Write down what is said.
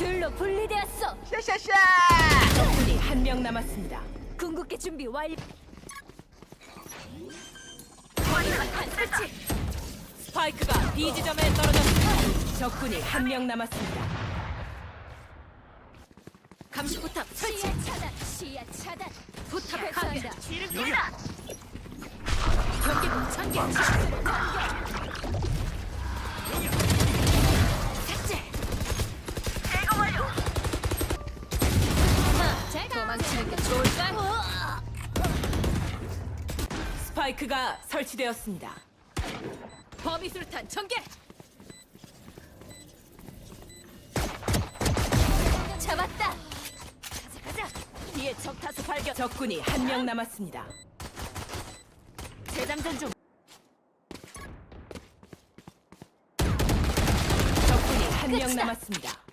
둘로 분리되었어. 샤샤샤! 적군이 한 명 남았습니다. 궁극기 준비 완료. 스파이크가 B 지점에 떨어졌습니다. 적군이 한 명 남았습니다. 감시포탑 설치. 시야 차단. 시야 차단. 포탑 발사한다. 경계복 전개. 스파이크가 설치되었습니다. 범위술탄 전개. 잡았다. 가자 가자. 뒤에 적타수 발견. 적군이 한 명 남았습니다. 재장전 중. 적군이 한 명. 남았습니다.